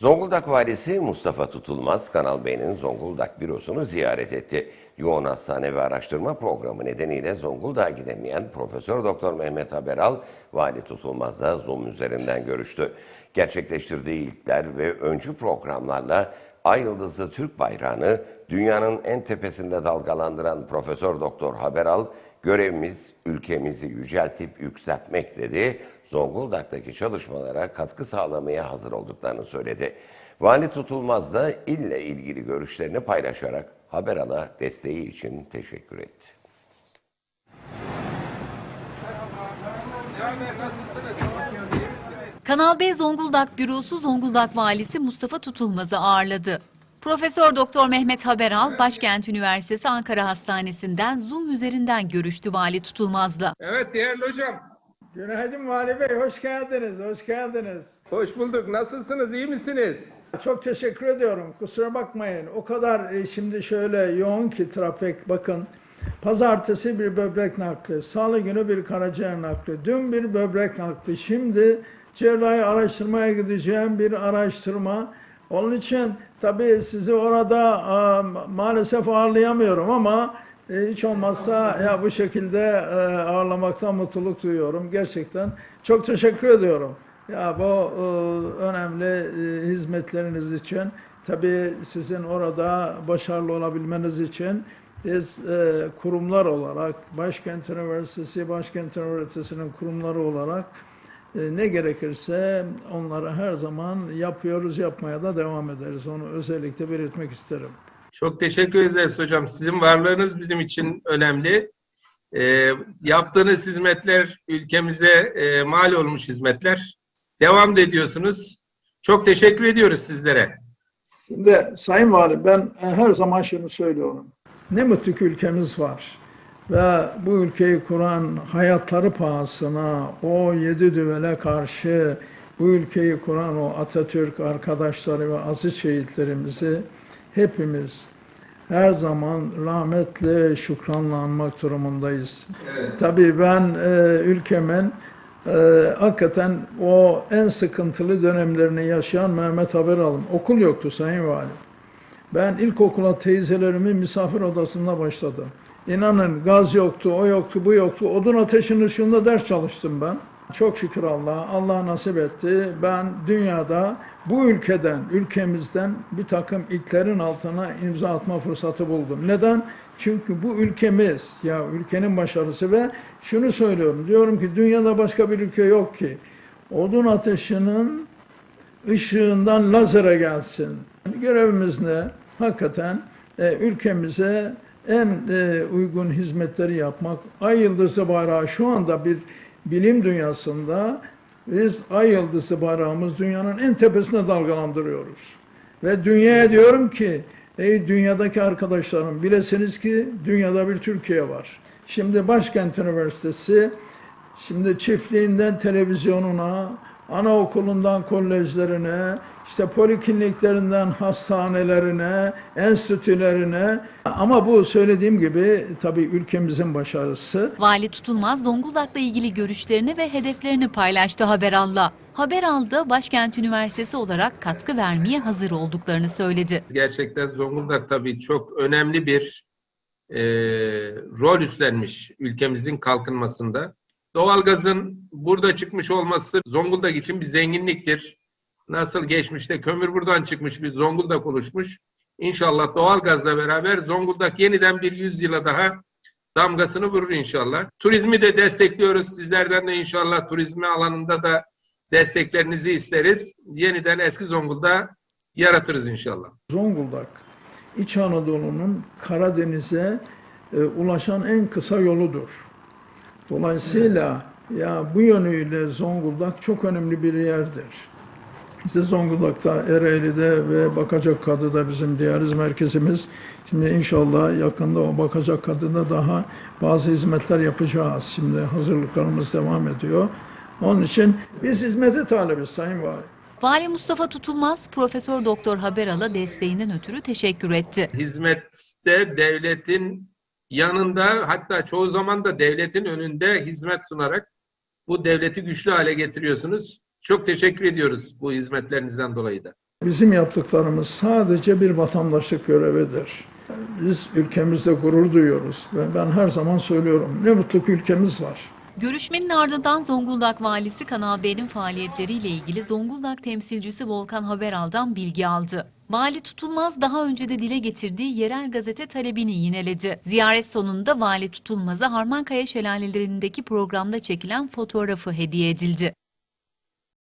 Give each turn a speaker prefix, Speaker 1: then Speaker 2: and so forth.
Speaker 1: Zonguldak valisi Mustafa Tutulmaz, Kanal B'nin Zonguldak bürosunu ziyaret etti. Yoğun hastane ve araştırma programı nedeniyle Zonguldak'a gidemeyen Profesör Doktor Mehmet Haberal, Vali Tutulmaz'la Zoom üzerinden görüştü. Gerçekleştirdiği ilkler ve öncü programlarla Ay Yıldızlı Türk bayrağını dünyanın en tepesinde dalgalandıran Profesör Doktor Haberal, görevimiz ülkemizi yüceltip yükseltmek dedi. Zonguldak'taki çalışmalara katkı sağlamaya hazır olduklarını söyledi. Vali Tutulmaz da ille ilgili görüşlerini paylaşarak Haberal'a desteği için teşekkür etti.
Speaker 2: Kanal B Zonguldak Bürosu Zonguldak Valisi Mustafa Tutulmaz'ı ağırladı. Profesör Doktor Mehmet Haberal, Başkent Üniversitesi Ankara Hastanesi'nden Zoom üzerinden görüştü Vali Tutulmaz'la.
Speaker 3: Evet değerli hocam.
Speaker 4: Günaydın Vali Bey, hoş geldiniz, hoş geldiniz.
Speaker 3: Hoş bulduk. Nasılsınız? iyi misiniz?
Speaker 4: Çok teşekkür ediyorum, kusura bakmayın. O kadar e, şimdi şöyle yoğun ki trafik, bakın. Pazartesi bir böbrek nakli, salı günü bir karaciğer nakli, dün bir böbrek nakli, şimdi cerrahi araştırmaya gideceğim bir araştırma. Onun için tabii sizi orada e, maalesef ağırlayamıyorum ama hiç olmazsa ya bu şekilde e, ağırlamaktan mutluluk duyuyorum. Gerçekten çok teşekkür ediyorum. Ya bu e, önemli e, hizmetleriniz için tabii sizin orada başarılı olabilmeniz için biz e, kurumlar olarak Başkent Üniversitesi, Başkent Üniversitesi'nin kurumları olarak e, ne gerekirse onları her zaman yapıyoruz, yapmaya da devam ederiz. Onu özellikle belirtmek isterim.
Speaker 3: Çok teşekkür ederiz hocam. Sizin varlığınız bizim için önemli. Ee, yaptığınız hizmetler ülkemize e, mal olmuş hizmetler. Devam da ediyorsunuz. Çok teşekkür ediyoruz sizlere.
Speaker 4: Şimdi Sayın Valim ben her zaman şunu söylüyorum. Ne mutlu ki ülkemiz var. Ve bu ülkeyi kuran hayatları pahasına o yedi düvele karşı bu ülkeyi kuran o Atatürk arkadaşları ve aziz şehitlerimizi hepimiz her zaman rahmetle, şükranla anmak durumundayız. Tabii ben e, ülkemin e, hakikaten o en sıkıntılı dönemlerini yaşayan Mehmet Haberal'ım. Okul yoktu Sayın Valim. Ben ilkokula teyzelerimin misafir odasında başladım. İnanın gaz yoktu, o yoktu, bu yoktu. Odun ateşin ışığında ders çalıştım ben. Çok şükür Allah, Allah nasip etti. Ben dünyada bu ülkeden, ülkemizden bir takım ilklerin altına imza atma fırsatı buldum. Neden? Çünkü bu ülkemiz, ya ülkenin başarısı ve şunu söylüyorum, diyorum ki dünyada başka bir ülke yok ki odun ateşinin ışığından lazere gelsin. Görevimiz ne? Hakikaten e, ülkemize en e, uygun hizmetleri yapmak. Ay yıldızı bayrağı şu anda bir bilim dünyasında biz ay yıldızı bayrağımız dünyanın en tepesine dalgalandırıyoruz. Ve dünyaya diyorum ki ey dünyadaki arkadaşlarım bilesiniz ki dünyada bir Türkiye var. Şimdi Başkent Üniversitesi Şimdi çiftliğinden televizyonuna, anaokulundan kolejlerine, işte polikliniklerinden hastanelerine, enstitülerine ama bu söylediğim gibi tabii ülkemizin başarısı.
Speaker 2: Vali Tutulmaz Zonguldak'la ilgili görüşlerini ve hedeflerini paylaştı Haberal'la. Haberal'da Başkent Üniversitesi olarak katkı vermeye hazır olduklarını söyledi.
Speaker 3: Gerçekten Zonguldak tabii çok önemli bir e, rol üstlenmiş ülkemizin kalkınmasında. Doğalgazın burada çıkmış olması Zonguldak için bir zenginliktir. Nasıl geçmişte kömür buradan çıkmış bir Zonguldak oluşmuş. İnşallah doğalgazla beraber Zonguldak yeniden bir yüzyıla daha damgasını vurur inşallah. Turizmi de destekliyoruz. Sizlerden de inşallah turizmi alanında da desteklerinizi isteriz. Yeniden eski Zonguldak'ı yaratırız inşallah.
Speaker 4: Zonguldak, İç Anadolu'nun Karadeniz'e e, ulaşan en kısa yoludur. Dolayısıyla ya bu yönüyle Zonguldak çok önemli bir yerdir. İşte Zonguldak'ta, Ereğli'de ve Bakacakkadı'da bizim diyaliz merkezimiz. Şimdi inşallah yakında o Bakacakkadı'da daha bazı hizmetler yapacağız. Şimdi hazırlıklarımız devam ediyor. Onun için biz hizmete talibiz Sayın Vali.
Speaker 2: Vali Mustafa Tutulmaz, Profesör Doktor Haberal'a desteğinden ötürü teşekkür etti.
Speaker 3: Hizmette devletin yanında hatta çoğu zaman da devletin önünde hizmet sunarak bu devleti güçlü hale getiriyorsunuz. Çok teşekkür ediyoruz bu hizmetlerinizden dolayı da.
Speaker 4: Bizim yaptıklarımız sadece bir vatandaşlık görevidir. Biz ülkemizde gurur duyuyoruz ve ben her zaman söylüyorum ne mutlu ki ülkemiz var.
Speaker 2: Görüşmenin ardından Zonguldak Valisi Kanal B'nin faaliyetleriyle ilgili Zonguldak temsilcisi Volkan Haberal'dan bilgi aldı. Vali Tutulmaz daha önce de dile getirdiği yerel gazete talebini yineledi. Ziyaret sonunda Vali Tutulmaz'a Harmankaya şelalelerindeki programda çekilen fotoğrafı hediye edildi.